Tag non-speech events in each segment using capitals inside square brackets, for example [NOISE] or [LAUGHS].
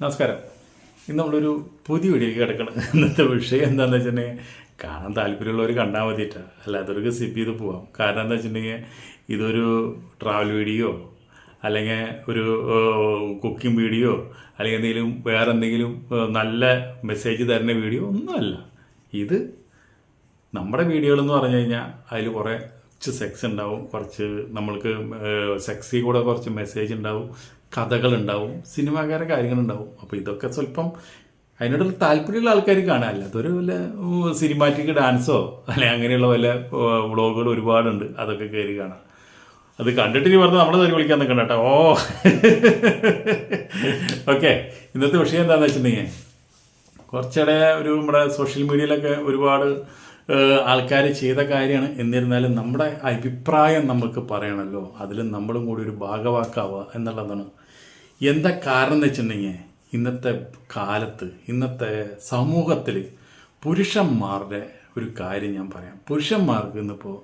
നമസ്കാരം. ഇന്ന് നമ്മളൊരു പുതിയ വീഡിയോയ്ക്ക് കിടക്കണം. ഇന്നത്തെ വിഷയം എന്താണെന്ന് വെച്ചിട്ടുണ്ടെങ്കിൽ കാണാൻ താല്പര്യമുള്ളവർ കണ്ടാൽ മതിയിട്ടാ അല്ലാത്തവർക്ക് സിപ്പ് ചെയ്ത് പോവാം. കാരണം എന്താ വെച്ചിട്ടുണ്ടെങ്കിൽ ഇതൊരു ട്രാവൽ വീഡിയോ അല്ലെങ്കിൽ ഒരു കുക്കിംഗ് വീഡിയോ അല്ലെങ്കിൽ എന്തെങ്കിലും വേറെ എന്തെങ്കിലും നല്ല മെസ്സേജ് തരുന്ന വീഡിയോ ഒന്നുമല്ല. ഇത് നമ്മുടെ വീഡിയോകളെന്ന് പറഞ്ഞു കഴിഞ്ഞാൽ അതിൽ കുറേ കുറച്ച് സെക്സ് ഉണ്ടാവും കുറച്ച് നമ്മൾക്ക് സെക്സി കൂടെ കുറച്ച് മെസ്സേജ് ഉണ്ടാവും കഥകളുണ്ടാവും സിനിമാകാര കാര്യങ്ങളുണ്ടാവും. അപ്പോൾ ഇതൊക്കെ സ്വല്പം അതിനോടുള്ള താല്പര്യമുള്ള ആൾക്കാർ കാണാം. അല്ലാത്തൊരു വല്ല സിനിമാറ്റിക് ഡാൻസോ അല്ലെങ്കിൽ അങ്ങനെയുള്ള വല്ല വ്ളോഗുകൾ ഒരുപാടുണ്ട്. അതൊക്കെ കയറി കാണാം. അത് കണ്ടിട്ട് ഇനി പറഞ്ഞാൽ നമ്മളെ വിളിക്കാൻ നിൽക്കണ്ട കേട്ടോ. ഓ. ഓക്കെ. ഇന്നത്തെ വിഷയം എന്താണെന്ന് വെച്ചിട്ടുണ്ടെങ്കിൽ കുറച്ചിടെ ഒരു നമ്മുടെ സോഷ്യൽ മീഡിയയിലൊക്കെ ഒരുപാട് ആൾക്കാർ ചെയ്ത കാര്യമാണ്. എന്നിരുന്നാലും നമ്മുടെ അഭിപ്രായം നമുക്ക് പറയണമല്ലോ അതിൽ നമ്മളും കൂടി ഒരു ഭാഗവാക്കാവുക എന്നുള്ളതാണ്. എന്താ കാരണം എന്ന് വെച്ചിട്ടുണ്ടെങ്കിൽ ഇന്നത്തെ കാലത്ത് ഇന്നത്തെ സമൂഹത്തിൽ പുരുഷന്മാരുടെ ഒരു കാര്യം ഞാൻ പറയാം. പുരുഷന്മാർക്ക് ഇന്നിപ്പോൾ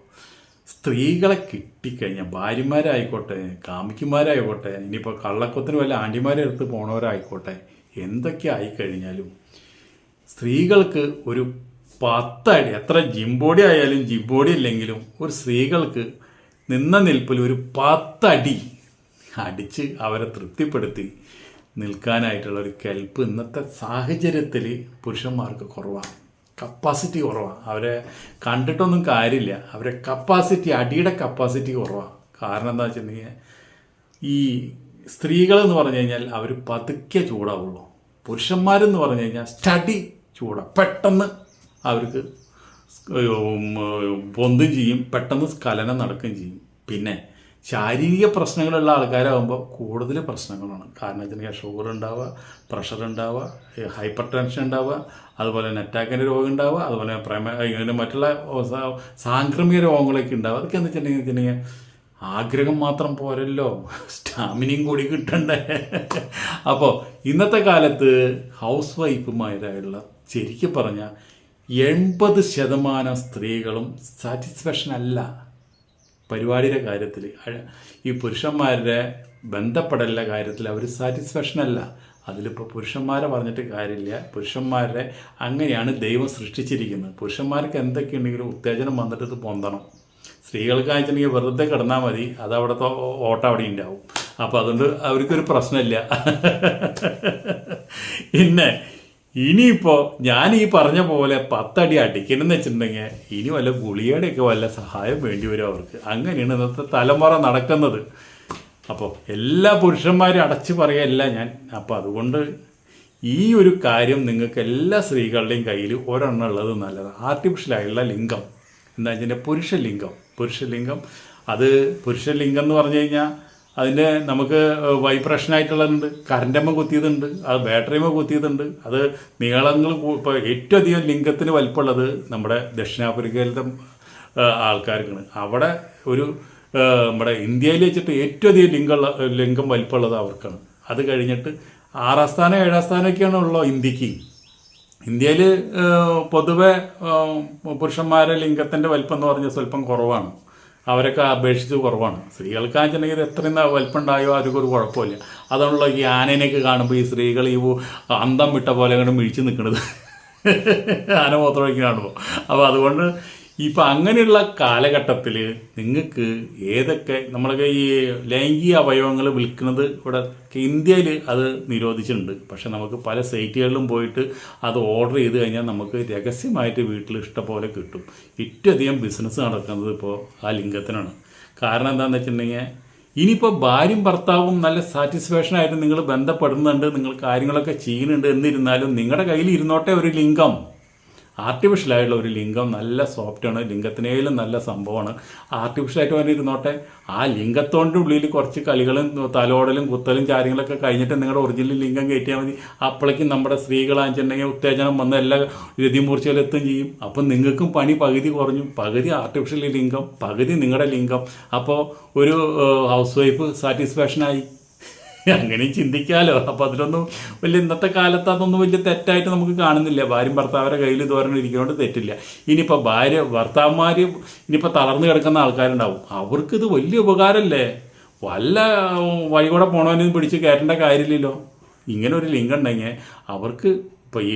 സ്ത്രീകളെ കിട്ടിക്കഴിഞ്ഞാൽ ഭാര്യമാരായിക്കോട്ടെ കാമിക്കുമാരായിക്കോട്ടെ ഇനിയിപ്പോൾ കള്ളക്കൊത്തിന് വല്ല ആന്റിമാരെ അടുത്ത് പോണവരായിക്കോട്ടെ എന്തൊക്കെ ആയിക്കഴിഞ്ഞാലും സ്ത്രീകൾക്ക് ഒരു പത്തടി. എത്ര ജിംബോഡി ആയാലും ജിംബോഡി ഇല്ലെങ്കിലും ഒരു സ്ത്രീകൾക്ക് നിന്ന നിൽപ്പിൽ ഒരു പത്തടി അടിച്ച് അവരെ തൃപ്തിപ്പെടുത്തി നിൽക്കാനായിട്ടുള്ള ഒരു കെൽപ്പ് ഇന്നത്തെ സാഹചര്യത്തിൽ പുരുഷന്മാർക്ക് കുറവാണ്. കപ്പാസിറ്റി കുറവാണ്. അവരെ കണ്ടിട്ടൊന്നും കാര്യമില്ല. അവരെ കപ്പാസിറ്റി അടിയുടെ കപ്പാസിറ്റി കുറവാണ്. കാരണം എന്താ വെച്ചിട്ടുണ്ടെങ്കിൽ ഈ സ്ത്രീകളെന്ന് പറഞ്ഞു കഴിഞ്ഞാൽ അവർ പതുക്കെ ചൂടാവുള്ളൂ. പുരുഷന്മാരെന്ന് പറഞ്ഞു കഴിഞ്ഞാൽ സ്റ്റഡി ചൂടാ. പെട്ടെന്ന് അവർക്ക് പൊന്തും ചെയ്യും പെട്ടെന്ന് സ്ഖലനം നടക്കുകയും ചെയ്യും. പിന്നെ ശാരീരിക പ്രശ്നങ്ങളുള്ള ആൾക്കാരാകുമ്പോൾ കൂടുതൽ പ്രശ്നങ്ങളാണ്. കാരണം ഇതിന് ഷുഗർ ഉണ്ടാവുക പ്രഷർ ഉണ്ടാവുക ഹൈപ്പർ ടെൻഷൻ ഉണ്ടാവുക അതുപോലെ തന്നെ അറ്റാക്കിന്റെ രോഗം ഉണ്ടാവുക അതുപോലെ പ്രമേ ഇങ്ങനെ മറ്റുള്ള സാംക്രമിക രോഗങ്ങളൊക്കെ ഉണ്ടാവുക. അതൊക്കെ എന്ന് വെച്ചിട്ടുണ്ടെങ്കിൽ ആഗ്രഹം മാത്രം പോരല്ലോ. സ്റ്റാമിനയും കൂടി കിട്ടണ്ടേ. അപ്പോൾ ഇന്നത്തെ കാലത്ത് ഹൗസ് വൈഫുമാരായുള്ള ശരിക്കും പറഞ്ഞാൽ എൺപത് ശതമാനം സ്ത്രീകളും സാറ്റിസ്ഫാക്ഷൻ അല്ല പരിപാടിയുടെ കാര്യത്തിൽ ഈ പുരുഷന്മാരുടെ ബന്ധപ്പെടലിന്റെ കാര്യത്തിൽ അവർ സാറ്റിസ്ഫാക്ഷൻ അല്ല. അതിലിപ്പോൾ പുരുഷന്മാരെ പറഞ്ഞിട്ട് കാര്യമില്ല. പുരുഷന്മാരെ അങ്ങനെയാണ് ദൈവം സൃഷ്ടിച്ചിരിക്കുന്നത്. പുരുഷന്മാർക്ക് എന്തൊക്കെയുണ്ടെങ്കിലും ഉത്തേജനം വന്നിട്ട് ഇത് പൊന്തണം. സ്ത്രീകൾക്ക് വെച്ചിട്ടുണ്ടെങ്കിൽ വെറുതെ കിടന്നാൽ മതി. അത് അവിടുത്തെ ഓട്ടം അവിടെ ഉണ്ടാവും. അപ്പോൾ അതുകൊണ്ട് അവർക്കൊരു പ്രശ്നമില്ല. [LAUGHS] പിന്നെ ഇനിയിപ്പോൾ ഞാൻ ഈ പറഞ്ഞ പോലെ പത്തടി അടിക്കണമെന്ന് വെച്ചിട്ടുണ്ടെങ്കിൽ ഇനി വല്ല ഗുളികയുടെയൊക്കെ വല്ല സഹായം വേണ്ടി വരും അവർക്ക്. അങ്ങനെയാണ് ഇന്നത്തെ തലമുറ നടക്കുന്നത്. അപ്പോൾ എല്ലാ പുരുഷന്മാരും അടച്ചു പറയല്ല ഞാൻ. അപ്പോൾ അതുകൊണ്ട് ഈ ഒരു കാര്യം നിങ്ങൾക്ക് എല്ലാ സ്ത്രീകളുടെയും കയ്യിൽ ഒരെണ്ണം ഉള്ളത് നല്ലതാണ് ആർട്ടിഫിഷ്യലായുള്ള ലിംഗം. എന്താ വെച്ചാൽ പുരുഷലിംഗം. പുരുഷലിംഗം അത് പുരുഷലിംഗം എന്ന് പറഞ്ഞു കഴിഞ്ഞാൽ അതിന്റെ നമുക്ക് വൈബ്രേഷൻ ആയിട്ടുള്ളതുണ്ട്. കറണ്ടമ്മ കുത്തിയതുണ്ട്. അത് ബാറ്ററിമ്മ കുത്തിയതുണ്ട്. അത് നീളങ്ങൾ ഇപ്പോൾ ഏറ്റവും അധികം ലിംഗത്തിന് വലിപ്പമുള്ളത് നമ്മുടെ ദക്ഷിണാഫ്രിക്കയിലത്തെ ആൾക്കാർക്കാണ്. അവിടെ ഒരു നമ്മുടെ ഇന്ത്യയിൽ വെച്ചിട്ട് ഏറ്റവും അധികം ലിംഗമുള്ള ലിംഗം വലിപ്പമുള്ളത് അവർക്കാണ്. അത് കഴിഞ്ഞിട്ട് ആറാം സ്ഥാനം ഏഴാം സ്ഥാനമൊക്കെയാണ് ഉള്ളത് ഇന്ത്യയ്ക്ക്. ഇന്ത്യയിൽ പൊതുവെ പുരുഷന്മാരെ ലിംഗത്തിന്റെ വലിപ്പം എന്ന് പറഞ്ഞാൽ സ്വല്പം കുറവാണ്. അവരൊക്കെ അപേക്ഷിച്ച് കുറവാണ്. സ്ത്രീകൾക്കാണെന്നുണ്ടെങ്കിൽ ഇത് എത്രയും വലിപ്പം ഉണ്ടായോ അതൊക്കെ ഒരു കുഴപ്പമില്ല. അതാണല്ലോ ഈ ആനേനെയൊക്കെ കാണുമ്പോൾ ഈ സ്ത്രീകൾ ഈ അന്തം വിട്ട പോലെ അങ്ങോട്ട് മിഴിച്ച് നിൽക്കുന്നത് ആന മൂത്രമൊക്കെ കാണുമ്പോൾ അപ്പോൾ അതുകൊണ്ട് ഇപ്പം അങ്ങനെയുള്ള കാലഘട്ടത്തിൽ നിങ്ങൾക്ക് ഏതൊക്കെ നമ്മളൊക്കെ ഈ ലൈംഗിക അവയവങ്ങൾ വിൽക്കുന്നത് ഇവിടെ ഇന്ത്യയിൽ അത് നിരോധിച്ചിട്ടുണ്ട്. പക്ഷെ നമുക്ക് പല സൈറ്റുകളിലും പോയിട്ട് അത് ഓർഡർ ചെയ്ത് കഴിഞ്ഞാൽ നമുക്ക് രഹസ്യമായിട്ട് വീട്ടിൽ ഇഷ്ടംപോലെ കിട്ടും. ഏറ്റവും അധികം ബിസിനസ് നടക്കുന്നത് ഇപ്പോൾ ആ ലിംഗത്തിനാണ്. കാരണം എന്താണെന്ന് വെച്ചിട്ടുണ്ടെങ്കിൽ ഇനിയിപ്പോൾ ഭാര്യയും ഭർത്താവും നല്ല സാറ്റിസ്ഫാക്ഷൻ ആയിട്ട് നിങ്ങൾ ബന്ധപ്പെടുന്നുണ്ട് നിങ്ങൾ കാര്യങ്ങളൊക്കെ ചെയ്യുന്നുണ്ട് എന്നിരുന്നാലും നിങ്ങളുടെ കയ്യിൽ ഇരുന്നോട്ടെ ഒരു ലിംഗം. ആർട്ടിഫിഷ്യൽ ആയിട്ടുള്ള ഒരു ലിംഗം നല്ല സോഫ്റ്റാണ് ലിംഗത്തിനേലും നല്ല സംഭവമാണ്. ആർട്ടിഫിഷ്യലായിട്ട് വേണ്ടി ഇരുന്നോട്ടെ ആ ലിംഗത്തോന്റെ ഉള്ളിൽ കുറച്ച് കളികളും തലോടലും കുത്തലും കാര്യങ്ങളൊക്കെ കഴിഞ്ഞിട്ട് നിങ്ങളുടെ ഒറിജിനൽ ലിംഗം കയറ്റിയാൽ മതി. അപ്പോഴേക്കും നമ്മുടെ സ്ത്രീകളാണെന്നുണ്ടെങ്കിൽ ഉത്തേജനം വന്ന എല്ലാ രതിമൂർച്ചയിലെത്തും ചെയ്യും. അപ്പം നിങ്ങൾക്കും പണി പകുതി കുറഞ്ഞു. പകുതി ആർട്ടിഫിഷ്യൽ ലിംഗം പകുതി നിങ്ങളുടെ ലിംഗം. അപ്പോൾ ഒരു ഹൗസ് വൈഫ് സാറ്റിസ്ഫാക്ഷനായി അങ്ങനെ ചിന്തിക്കാമല്ലോ അപ്പോൾ അതിലൊന്നും വലിയ ഇന്നത്തെ കാലത്ത് അതൊന്നും വലിയ തെറ്റായിട്ട് നമുക്ക് കാണുന്നില്ല. ഭാര്യയും ഭർത്താവരെ കയ്യിൽ തോരണം ഇരിക്കുന്നതുകൊണ്ട് തെറ്റില്ല. ഇനിയിപ്പോൾ ഭാര്യ ഭർത്താവന്മാർ ഇനിയിപ്പോൾ തളർന്നു കിടക്കുന്ന ആൾക്കാരുണ്ടാവും. ഇത് വലിയ ഉപകാരമല്ലേ വല്ല വഴി കൂടെ പോണവനും പിടിച്ച് കയറ്റേണ്ട കാര്യമില്ലല്ലോ. ഇങ്ങനെ ഒരു ലിങ്ക് ഉണ്ടെങ്കിൽ അവർക്ക് ഇപ്പോൾ ഈ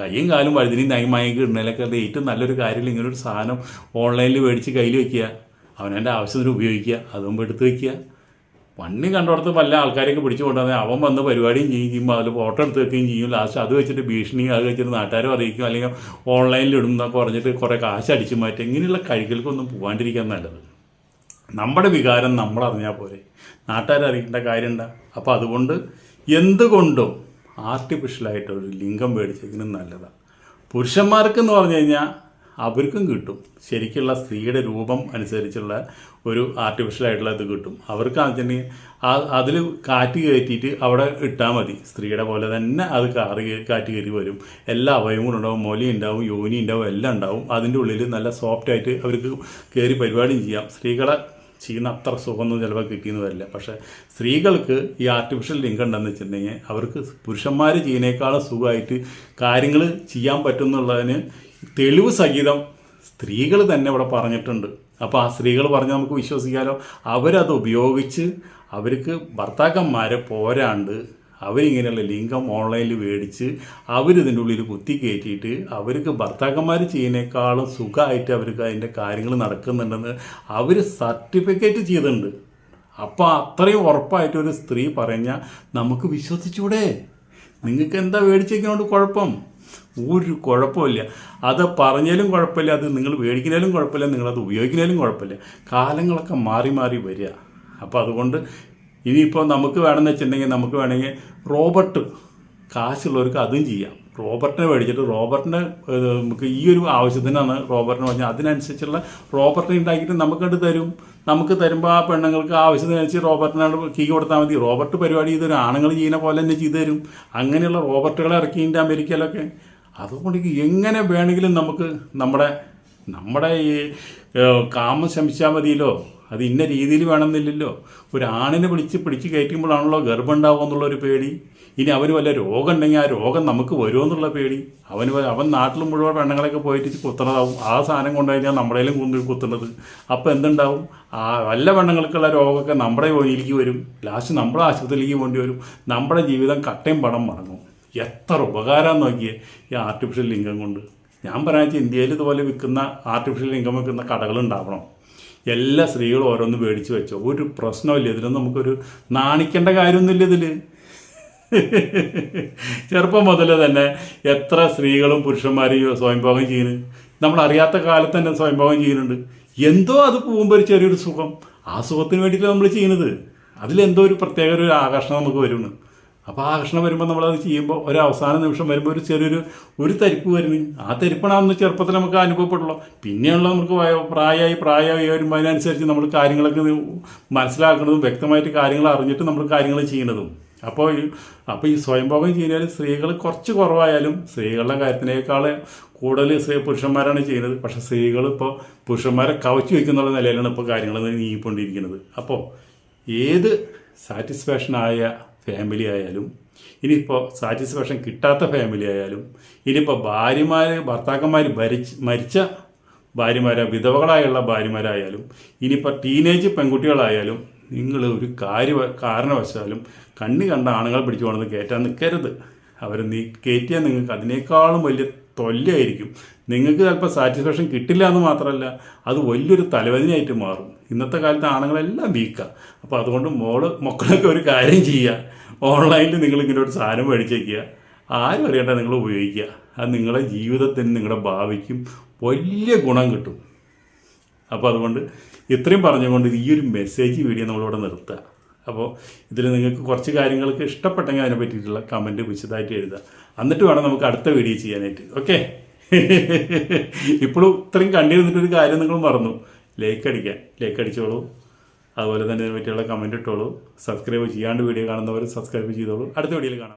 കയ്യും കാലും വഴുതിനും നയമായൊക്കെ ഇടുന്നതിലൊക്കെ അത് ഏറ്റവും നല്ലൊരു കാര്യമില്ല? ഇങ്ങനൊരു സാധനം ഓൺലൈനിൽ മേടിച്ച് കയ്യിൽ വെക്കുക. അവനവന്റെ ആവശ്യത്തിന് ഉപയോഗിക്കുക. അതും എടുത്ത് വെക്കുക. പണി കണ്ടിടത്ത് പല ആൾക്കാരെയൊക്കെ പിടിച്ചു കൊണ്ടുവന്ന് അവൻ വന്ന് പരിപാടിയും ചെയ്യും ചെയ്യും അതിൽ ഫോട്ടോ എടുത്ത് വെക്കുകയും ചെയ്യും. ലാസ്റ്റ് അത് വെച്ചിട്ട് ഭീഷണി അത് വെച്ചിട്ട് നാട്ടുകാരും അറിയിക്കും. അല്ലെങ്കിൽ ഓൺലൈനിൽ ഇടും എന്നൊക്കെ പറഞ്ഞിട്ട് കുറേ കാശ് അടിച്ചു മാറ്റി. ഇങ്ങനെയുള്ള കഴികൾക്കൊന്നും പോകാണ്ടിരിക്കാൻ നല്ലത്. നമ്മുടെ വികാരം നമ്മൾ അറിഞ്ഞാൽ പോരെ. നാട്ടുകാരറിയിക്കേണ്ട അറിയേണ്ട കാര്യമുണ്ട അപ്പോൾ അതുകൊണ്ട് എന്തുകൊണ്ടും ആർട്ടിഫിഷ്യലായിട്ട് ഒരു ലിംഗം മേടിച്ചെങ്കിലും നല്ലതാണ് പുരുഷന്മാർക്കെന്ന് പറഞ്ഞു കഴിഞ്ഞാൽ അവർക്കും കിട്ടും. ശരിക്കുള്ള സ്ത്രീയുടെ രൂപം അനുസരിച്ചുള്ള ഒരു ആർട്ടിഫിഷ്യലായിട്ടുള്ള ഇത് കിട്ടും. അവർക്ക് അതിന് അതിൽ കാറ്റ് കയറ്റിയിട്ട് അവിടെ ഇട്ടാൽ മതി. സ്ത്രീയുടെ പോലെ തന്നെ അത് കാറി കാറ്റ് കയറി വരും. എല്ലാ അവയവങ്ങളും ഉണ്ടാവും മൊലി ഉണ്ടാവും യോനി ഉണ്ടാവും എല്ലാം ഉണ്ടാവും. അതിന്റെ ഉള്ളിൽ നല്ല സോഫ്റ്റായിട്ട് അവർക്ക് കയറി പരിപാടിയും ചെയ്യാം. സ്ത്രീകളെ ചെയ്യുന്ന അത്ര സുഖമൊന്നും ചിലപ്പോൾ കിട്ടിയെന്ന് വരില്ല പക്ഷേ സ്ത്രീകൾക്ക് ഈ ആർട്ടിഫിഷ്യൽ ലിങ്ക് ഉണ്ടെന്ന് വെച്ചിട്ടുണ്ടെങ്കിൽ അവർക്ക് പുരുഷന്മാർ ചെയ്യുന്നേക്കാളും സുഖമായിട്ട് കാര്യങ്ങൾ ചെയ്യാൻ പറ്റുമെന്നുള്ളതിന് തെളിവ് സഹിതം സ്ത്രീകൾ തന്നെ ഇവിടെ പറഞ്ഞിട്ടുണ്ട്. അപ്പോൾ ആ സ്ത്രീകൾ പറഞ്ഞ് നമുക്ക് വിശ്വസിക്കാലോ? അവരത് ഉപയോഗിച്ച് അവർക്ക് ഭർത്താക്കന്മാരെ പോരാണ്ട് അവരിങ്ങനെയുള്ള ലിംഗം ഓൺലൈനിൽ മേടിച്ച് അവരിതിന്റെ ഉള്ളിൽ കുത്തി കയറ്റിയിട്ട് അവർക്ക് ഭർത്താക്കന്മാർ ചെയ്യുന്നേക്കാളും സുഖമായിട്ട് അവർക്ക് അതിന്റെ കാര്യങ്ങൾ നടക്കുന്നുണ്ടെന്ന് അവർ സർട്ടിഫിക്കറ്റ് ചെയ്തിട്ടുണ്ട്. അപ്പോൾ അത്രയും ഉറപ്പായിട്ട് ഒരു സ്ത്രീ പറഞ്ഞാൽ നമുക്ക് വിശ്വസിച്ചൂടെ? നിങ്ങൾക്ക് എന്താ മേടിച്ചേക്കുന്നതുകൊണ്ട് കുഴപ്പം? ഒരു കുഴപ്പമില്ല. അത് പറഞ്ഞാലും കുഴപ്പമില്ല അത് നിങ്ങൾ മേടിക്കുന്നതിലും കുഴപ്പമില്ല നിങ്ങളത് ഉപയോഗിക്കുന്നതിലും കുഴപ്പമില്ല. കാലങ്ങളൊക്കെ മാറി മാറി വരിക. അപ്പോൾ അതുകൊണ്ട് ഇനിയിപ്പോൾ നമുക്ക് വേണമെന്ന് വെച്ചിട്ടുണ്ടെങ്കിൽ നമുക്ക് വേണമെങ്കിൽ റോബർട്ട് കാശുള്ളവർക്ക് അതും ചെയ്യാം. റോബർട്ടിനെ മേടിച്ചിട്ട് റോബർട്ടിനെ നമുക്ക് ഈ ഒരു ആവശ്യത്തിനാണ് റോബർട്ടിന് പറഞ്ഞാൽ അതിനനുസരിച്ചുള്ള റോബർട്ടിനെ ഉണ്ടാക്കിയിട്ട് നമുക്കത് തരും. നമുക്ക് തരുമ്പോൾ ആ പെണ്ണുങ്ങൾക്ക് ആവശ്യത്തിനനുസരിച്ച് റോബർട്ടിനാണ് കീ കൊടുത്താൽ മതി. റോബർട്ട് പരിപാടി ചെയ്തൊരു ആണുങ്ങൾ ചെയ്യുന്ന പോലെ തന്നെ ചെയ്തു തരും. അങ്ങനെയുള്ള റോബർട്ടുകളെ ഇറക്കിയിട്ടുണ്ട് അമേരിക്കയിലൊക്കെ. അതുകൊണ്ട് എങ്ങനെ വേണമെങ്കിലും നമുക്ക് നമ്മുടെ നമ്മുടെ ഈ കാമം ശമിച്ചാൽ മതിയല്ലോ. അത് ഇന്ന രീതിയിൽ വേണമെന്നില്ലല്ലോ. ഒരു ആണിനെ പിടിച്ച് പിടിച്ച് കയറ്റുമ്പോഴാണല്ലോ ഗർഭം ഉണ്ടാവുക എന്നുള്ളൊരു പേടി. ഇനി അവന് വല്ല രോഗം ഉണ്ടെങ്കിൽ ആ രോഗം നമുക്ക് വരുമോ എന്നുള്ള പേടി. അവന് അവൻ നാട്ടിൽ മുഴുവൻ പെണ്ണുങ്ങളൊക്കെ പോയിട്ട് കുത്തണതാവും. ആ സാധനം കൊണ്ടുകഴിഞ്ഞാൽ നമ്മുടെയിലും കൊണ്ട് കുത്തുന്നത്. അപ്പോൾ എന്തുണ്ടാവും? ആ വല്ല പെണ്ണുങ്ങൾക്കുള്ള രോഗമൊക്കെ നമ്മുടെ ജോലിയിലേക്ക് വരും. ലാസ്റ്റ് നമ്മുടെ ആശുപത്രിയിലേക്ക് വേണ്ടി വരും നമ്മുടെ ജീവിതം കട്ടയും പണം മടങ്ങും എത്ര ഉപകാരം നോക്കിയേ ഈ ആർട്ടിഫിഷ്യൽ ലിംഗം കൊണ്ട്. ഞാൻ പറയാച്ച ഇന്ത്യയിൽ ഇതുപോലെ വിൽക്കുന്ന ആർട്ടിഫിഷ്യൽ ലിംഗം വിൽക്കുന്ന കടകളുണ്ടാവണം എല്ലാ സ്ത്രീകളും ഓരോന്ന് മേടിച്ച് വെച്ചോ. ഒരു പ്രശ്നമില്ല ഇതിലൊന്നും നമുക്കൊരു നാണിക്കേണ്ട കാര്യമൊന്നുമില്ല ഇതിൽ ചെറുപ്പം മുതൽ തന്നെ എത്ര സ്ത്രീകളും പുരുഷന്മാരും സ്വയംഭോഗം ചെയ്യുന്നു. നമ്മളറിയാത്ത കാലത്ത് തന്നെ സ്വയംഭോഗം ചെയ്യുന്നുണ്ട്. എന്തോ അത് പോകുമ്പോൾ ഒരു ചെറിയൊരു സുഖം. ആ സുഖത്തിന് വേണ്ടിയിട്ടാണ് നമ്മൾ ചെയ്യുന്നത്. അതിലെന്തോ ഒരു പ്രത്യേക ഒരു ആകർഷണം നമുക്ക് വരുന്നു. അപ്പോൾ ആ ആകർഷണം വരുമ്പോൾ നമ്മളത് ചെയ്യുമ്പോൾ ഒരു അവസാന നിമിഷം വരുമ്പോൾ ഒരു ചെറിയൊരു ഒരു തരിപ്പ് വരുന്നു. ആ തരിപ്പണാന്ന് ചെറുപ്പത്തിൽ നമുക്ക് അനുഭവപ്പെട്ടുള്ളൂ. പിന്നെയുള്ള നമുക്ക് പ്രായമായി പ്രായമായി വരുമ്പോൾ അതിനനുസരിച്ച് നമ്മൾ കാര്യങ്ങളൊക്കെ മനസ്സിലാക്കുന്നതും വ്യക്തമായിട്ട് കാര്യങ്ങൾ അറിഞ്ഞിട്ട് നമ്മൾ കാര്യങ്ങൾ ചെയ്യുന്നതും. അപ്പോൾ അപ്പോൾ ഈ സ്വയംഭോഗം ചെയ്യുന്നതിൽ സ്ത്രീകൾ കുറച്ച് കുറവായാലും സ്ത്രീകളുടെ കാര്യത്തിനേക്കാൾ കൂടുതൽ സ്ത്രീ പുരുഷന്മാരാണ് ചെയ്യുന്നത്. പക്ഷേ സ്ത്രീകൾ ഇപ്പോൾ പുരുഷന്മാരെ കവച്ചു വയ്ക്കുന്നുള്ള നിലയിലാണ് ഇപ്പോൾ കാര്യങ്ങൾ നീങ്ങിക്കൊണ്ടിരിക്കുന്നത്. അപ്പോൾ ഏത് സാറ്റിസ്ഫാക്ഷനായ ഫാമിലി ആയാലും ഇനിയിപ്പോൾ സാറ്റിസ്ഫാക്ഷൻ കിട്ടാത്ത ഫാമിലി ആയാലും ഇനിയിപ്പോൾ ഭാര്യമാർ ഭർത്താക്കന്മാർ ഭരിച്ച് മരിച്ച ഭാര്യമാരെ വിധവകളായുള്ള ഭാര്യമാരായാലും ഇനിയിപ്പോൾ ടീനേജ് പെൺകുട്ടികളായാലും നിങ്ങൾ ഒരു കാര്യ കാരണവശാലും കണ്ണി കണ്ട ആണുങ്ങൾ പിടിച്ചു പോകണമെന്ന് കയറ്റാൻ നിൽക്കരുത് അവർ നീ കയറ്റിയാൽ നിങ്ങൾക്ക് അതിനേക്കാളും വലിയ തൊല്ലയായിരിക്കും നിങ്ങൾക്ക് ചിലപ്പോൾ സാറ്റിസ്ഫാക്ഷൻ കിട്ടില്ല എന്ന് മാത്രമല്ല അത് വലിയൊരു തലവേദനയായിട്ട് മാറും. ഇന്നത്തെ കാലത്ത് ആണുങ്ങളെല്ലാം വീക്കാണ് അപ്പോൾ അതുകൊണ്ട് മോൾ മക്കളൊക്കെ ഒരു കാര്യം ചെയ്യുക. ഓൺലൈനിൽ നിങ്ങൾ ഇങ്ങനെ ഒരു സാധനം മേടിച്ചേക്കുക. ആരും അറിയണ്ട നിങ്ങൾ ഉപയോഗിക്കുക. അത് നിങ്ങളുടെ ജീവിതത്തിന് നിങ്ങളുടെ ഭാവിക്കും വലിയ ഗുണം കിട്ടും. അപ്പോൾ അതുകൊണ്ട് ഇത്രയും പറഞ്ഞുകൊണ്ട് ഈ ഒരു മെസ്സേജ് വീഡിയോ നമ്മളിവിടെ നിർത്തുക. അപ്പോൾ ഇതിൽ നിങ്ങൾക്ക് കുറച്ച് കാര്യങ്ങൾക്ക് ഇഷ്ടപ്പെട്ടെങ്കിൽ അതിനെ പറ്റിയിട്ടുള്ള കമന്റ് വിശദമായിട്ട് എഴുതുക. എന്നിട്ട് വേണം നമുക്ക് അടുത്ത വീഡിയോ ചെയ്യാനായിട്ട്. ഓക്കെ [LAUGHS] ഇപ്പോഴും ഇത്രയും കണ്ടിരുന്നിട്ടൊരു കാര്യം നിങ്ങൾ മറന്നു. ലൈക്ക് അടിക്കാൻ ലൈക്ക് അടിച്ചോളൂ. അതുപോലെ തന്നെ ഇതിനെ പറ്റിയുള്ള കമന്റ് ഇട്ടോളൂ. സബ്സ്ക്രൈബ് ചെയ്യാണ്ട് വീഡിയോ കാണുന്നവർ സബ്സ്ക്രൈബ് ചെയ്തോളൂ. അടുത്ത വീഡിയോയിൽ കാണാം.